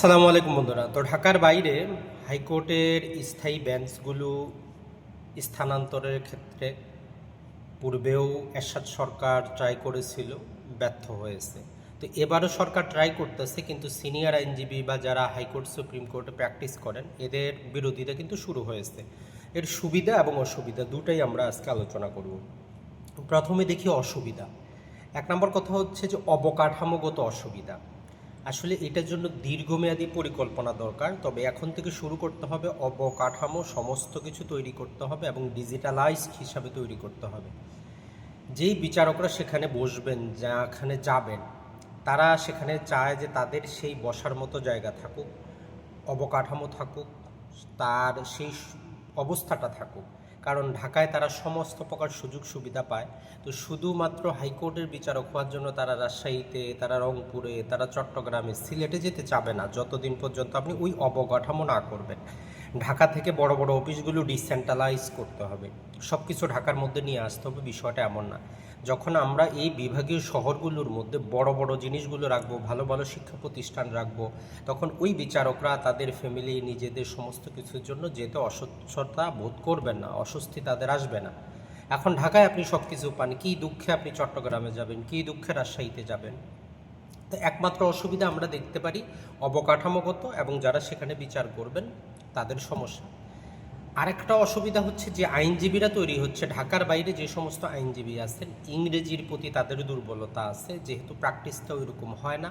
সালামু আলাইকুম বন্ধুরা। তো ঢাকার বাইরে হাইকোর্টের স্থায়ী বেঞ্চগুলো স্থানান্তরের ক্ষেত্রে পূর্বেও এরশাদ সরকার ট্রাই করেছিল, ব্যর্থ হয়েছে। তো এবারও সরকার ট্রাই করতেছে, কিন্তু সিনিয়র আইনজীবী বা যারা হাইকোর্ট, সুপ্রিম কোর্টে প্র্যাকটিস করেন, এদের বিরোধিতা কিন্তু শুরু হয়েছে। এর সুবিধা এবং অসুবিধা দুটাই আমরা আজকে আলোচনা করব। প্রথমে দেখি অসুবিধা। এক নম্বর কথা হচ্ছে যে অবকাঠামোগত অসুবিধা। আসলে এটার জন্য দীর্ঘমেয়াদী পরিকল্পনা দরকার, তবে এখন থেকে শুরু করতে হবে, অবকাঠামো, সমস্ত কিছু তৈরি করতে হবে এবং ডিজিটালাইজড হিসাবে তৈরি করতে হবে। যেই বিচারকরা সেখানে বসবেন, যেখানে যাবেন, তারা সেখানে চায় যে তাদের সেই বসার মতো জায়গা থাকুক, অবকাঠামো থাকুক, তার সেই অবস্থাটা থাকুক। কারণ ঢাকায় তারা সমস্ত প্রকার সুযোগ সুবিধা পায়। তো শুধুমাত্র হাইকোর্টের বিচারক হওয়ার জন্য তারা রাজশাহীতে, তারা রংপুরে, তারা চট্টগ্রামে, সিলেটে যেতে চাবে না। যতদিন পর্যন্ত আপনি ওই অবকাঠামো না করবেন। ঢাকা থেকে বড় বড় অফিসগুলো ডিসেন্ট্রালাইজ করতে হবে। সব কিছু ঢাকার মধ্যে নিয়ে আসতে হবে, বিষয়টা এমন না। যখন আমরা এই বিভাগীয় শহরগুলোর মধ্যে বড় বড় জিনিসগুলো রাখব, ভালো ভালো শিক্ষা প্রতিষ্ঠান রাখব, তখন ওই বিচারকরা তাদের ফ্যামিলি নিজেদের সমস্ত কিছুর জন্য যেতে অস্বচ্ছতা বোধ করবেন না, অস্বস্তি তাদের আসবে না। এখন ঢাকায় আপনি সব কিছু পান, কী দুঃখে আপনি চট্টগ্রামে যাবেন, কী দুঃখে রাজশাহীতে যাবেন? তো একমাত্র অসুবিধা আমরা দেখতে পারি অবকাঠামোগত এবং যারা সেখানে বিচার করবেন, তাদের সমস্যা। আরেকটা অসুবিধা হচ্ছে যে আইনজীবীরা তৈরি হচ্ছে। ঢাকার বাইরে যে সমস্ত আইনজীবী আছেন, ইংরেজির প্রতি তাদের দুর্বলতা আছে, যেহেতু প্র্যাকটিসটা ওইরকম হয় না।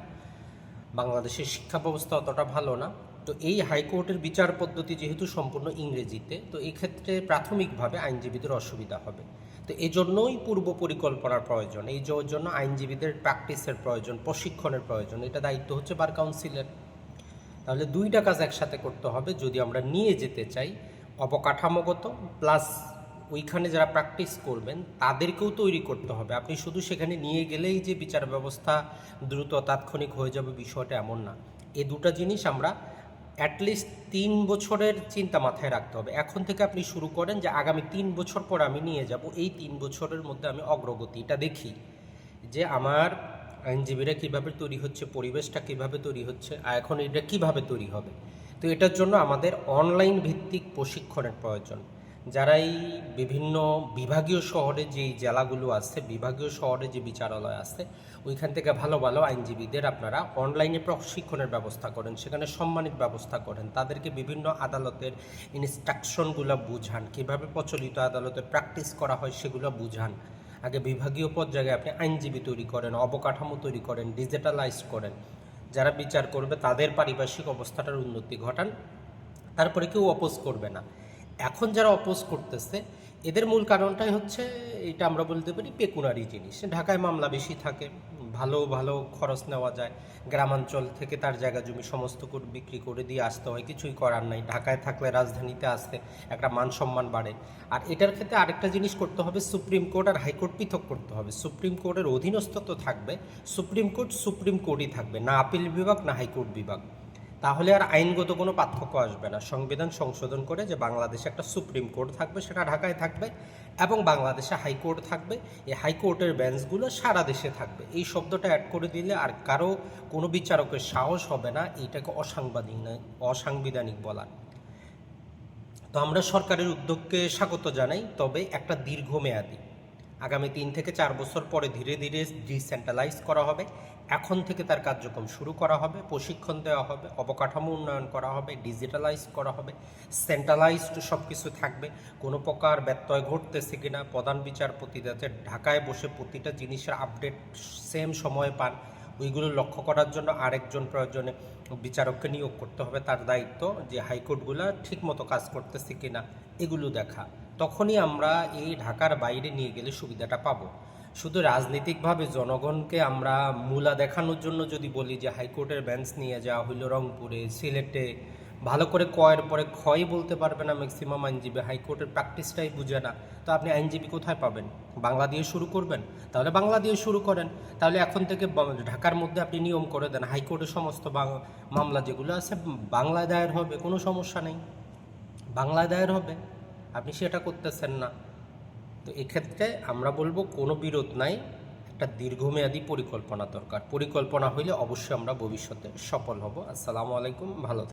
বাংলাদেশের শিক্ষা ব্যবস্থা অতটা ভালো না। তো এই হাইকোর্টের বিচার পদ্ধতি যেহেতু সম্পূর্ণ ইংরেজিতে, তো এক্ষেত্রে প্রাথমিকভাবে আইনজীবীদের অসুবিধা হবে। তো এই জন্যই পূর্ব পরিকল্পনার প্রয়োজন, এই জন্য আইনজীবীদের প্র্যাকটিসের প্রয়োজন, প্রশিক্ষণের প্রয়োজন, এটা দায়িত্ব হচ্ছে বার কাউন্সিলের তাহলে দুইটা কাজ একসাথে করতে হবে। যদি আমরা নিয়ে যেতে চাই অবকাঠামোগত প্লাস ওইখানে যারা প্র্যাকটিস করবেন, তাদেরকেও তৈরি করতে হবে। আপনি শুধু সেখানে নিয়ে গেলেই যে বিচার ব্যবস্থা দ্রুত তাৎক্ষণিক হয়ে যাবে বিষয়টা এমন না। এ দুটো জিনিস আমরা অ্যাটলিস্ট তিন বছরের চিন্তা মাথায় রাখতে হবে। এখন থেকে আপনি শুরু করেন যে আগামী তিন বছর পর আমি নিয়ে যাব, এই তিন বছরের মধ্যে আমি অগ্রগতিটা দেখি যে আমার আইনজীবীরা কীভাবে তৈরি হচ্ছে, পরিবেশটা কীভাবে তৈরি হচ্ছে আর এখন এটা কীভাবে তৈরি হবে। তো এটার জন্য আমাদের অনলাইন ভিত্তিক প্রশিক্ষণের প্রয়োজন। যারা এই বিভিন্ন বিভাগীয় শহরে যে জেলাগুলো আছে, বিভাগীয় শহরে যে বিচারালয় আছে, ওইখান থেকে ভালো ভালো আইনজীবীদের আপনারা অনলাইনে প্রশিক্ষণের ব্যবস্থা করেন, সেখানে সম্মানিত ব্যবস্থা করেন। তাদেরকে বিভিন্ন আদালতের ইনস্ট্রাকশনগুলো বুঝান, কীভাবে প্রচলিত আদালতে প্র্যাকটিস করা হয় সেগুলো বুঝান। আগে বিভাগীয় পর্যায়ে আপনি আইনজীবী তৈরি করেন, অবকাঠামো তৈরি করেন ডিজিটালাইজ করেন। যারা বিচার করবে তাদের পারিপার্শ্বিক অবস্থাটার উন্নতি ঘটান, তারপরে কেউ অপোজ করবে না। এখন যারা অপোজ করতেছে, এদের মূল কারণটাই হচ্ছে, এটা আমরা বলতে পারি পেকুনারি জিনিস। ঢাকায় মামলা বেশি থাকে ভালো ভালো খরচ নেওয়া যায়। গ্রামাঞ্চল থেকে তার জায়গা জমি সমস্ত করে, বিক্রি করে দিয়ে আসতে হয়, কিছুই করার নাই। ঢাকায় থাকলে রাজধানীতে আসতে একটা মান সম্মান বাড়ে। আর এটার ক্ষেত্রে আরেকটা জিনিস করতে হবে, সুপ্রিম কোর্ট আর হাইকোর্ট পৃথক করতে হবে। সুপ্রিম কোর্টের অধীনস্থ তো থাকবে, সুপ্রিম কোর্ট সুপ্রিম কোর্টই থাকবে, না আপিল বিভাগ, না হাইকোর্ট বিভাগ। তাহলে আর আইনগত কোনো পার্থক্য আসবে না। সংবিধান সংশোধন করে যে বাংলাদেশে একটা সুপ্রিম কোর্ট থাকবে, সেটা ঢাকায় থাকবে এবং বাংলাদেশে হাইকোর্ট থাকবে। এই হাইকোর্টের বেঞ্চগুলো সারা দেশে থাকবে। এই শব্দটা অ্যাড করে দিলে আর কারও কোনো বিচারকের সাহস হবে না, এইটাকে অসাংবাদিক অসাংবিধানিক বলার তো আমরা সরকারের উদ্যোগকে স্বাগত জানাই। তবে একটা দীর্ঘমেয়াদী আগামী তিন থেকে চার বছর পরে ধীরে ধীরে ডিসেন্ট্রালাইজ করা হবে। এখন থেকে তার কার্যক্রম শুরু করা হবে, প্রশিক্ষণ দেওয়া হবে, অবকাঠামো উন্নয়ন করা হবে, ডিজিটালাইজ করা হবে, সেন্ট্রালাইজড সব কিছু থাকবে। কোনো প্রকার ব্যত্যয় ঘটতেছে কিনা, প্রধান বিচারপতি যাতে ঢাকায় বসে প্রতিটা জিনিসের আপডেট সেম সময়ে পান, ওইগুলো লক্ষ্য করার জন্য আরেকজন প্রয়োজনে বিচারককে নিয়োগ করতে হবে। তার দায়িত্ব যে হাইকোর্টগুলো ঠিকমতো কাজ করতেছে কিনা, এগুলো দেখা। তখনই আমরা এই ঢাকার বাইরে নিয়ে গেলে সুবিধাটা পাবো। শুধু রাজনৈতিকভাবে জনগণকে আমরা মূলা দেখানোর জন্য যদি বলি যে হাইকোর্টের বেঞ্চ নিয়ে যাওয়া হইল রংপুরে, সিলেটে, ভালো করে কয়ের পরে ক্ষয় বলতে পারবে না ম্যাক্সিমাম আইনজীবী, হাইকোর্টের প্র্যাকটিসটাই বুঝে না। তো আপনি আইনজীবী কোথায় পাবেন? বাংলা দিয়ে শুরু করবেন? তাহলে বাংলা দিয়ে শুরু করেন। তাহলে এখন থেকে ঢাকার মধ্যে আপনি নিয়ম করে দেন। হাইকোর্টের সমস্ত মামলা যেগুলো আছে, বাংলায় দায়ের হবে, কোনো সমস্যা নেই। বাংলায় দায়ের হবে। আপনি সেটা করতেছেন না। তো এক্ষেত্রে আমরা বলব কোনো বিরোধ নাই, একটা দীর্ঘমেয়াদী পরিকল্পনা দরকার। পরিকল্পনা হইলে অবশ্যই আমরা ভবিষ্যতে সফল হব। আসসালামু আলাইকুম, ভালো।